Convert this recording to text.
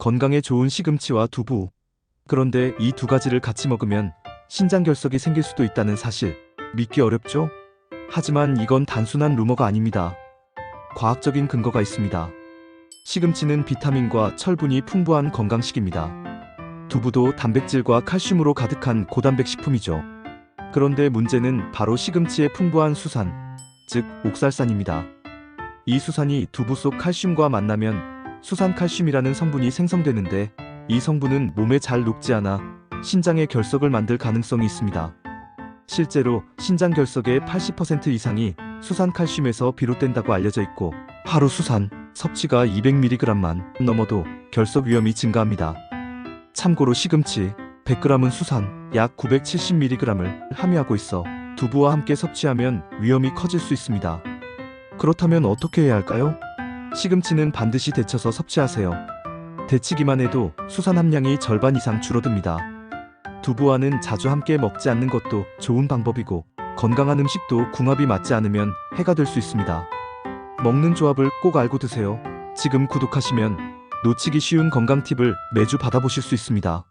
건강에 좋은 시금치와 두부. 그런데 이 두 가지를 같이 먹으면 신장 결석이 생길 수도 있다는 사실 믿기 어렵죠? 하지만 이건 단순한 루머가 아닙니다. 과학적인 근거가 있습니다. 시금치는 비타민과 철분이 풍부한 건강식입니다. 두부도 단백질과 칼슘으로 가득한 고단백 식품이죠. 그런데 문제는 바로 시금치의 풍부한 수산, 즉 옥살산입니다. 이 수산이 두부 속 칼슘과 만나면 수산칼슘이라는 성분이 생성되는데 이 성분은 몸에 잘 녹지 않아 신장의 결석을 만들 가능성이 있습니다. 실제로 신장 결석의 80% 이상이 수산칼슘에서 비롯된다고 알려져 있고 하루 수산 섭취가 200mg만 넘어도 결석 위험이 증가합니다. 참고로 시금치 100g은 수산 약 970mg을 함유하고 있어 두부와 함께 섭취하면 위험이 커질 수 있습니다. 그렇다면 어떻게 해야 할까요? 시금치는 반드시 데쳐서 섭취하세요. 데치기만 해도 수산 함량이 절반 이상 줄어듭니다. 두부와는 자주 함께 먹지 않는 것도 좋은 방법이고 건강한 음식도 궁합이 맞지 않으면 해가 될 수 있습니다. 먹는 조합을 꼭 알고 드세요. 지금 구독하시면 놓치기 쉬운 건강 팁을 매주 받아보실 수 있습니다.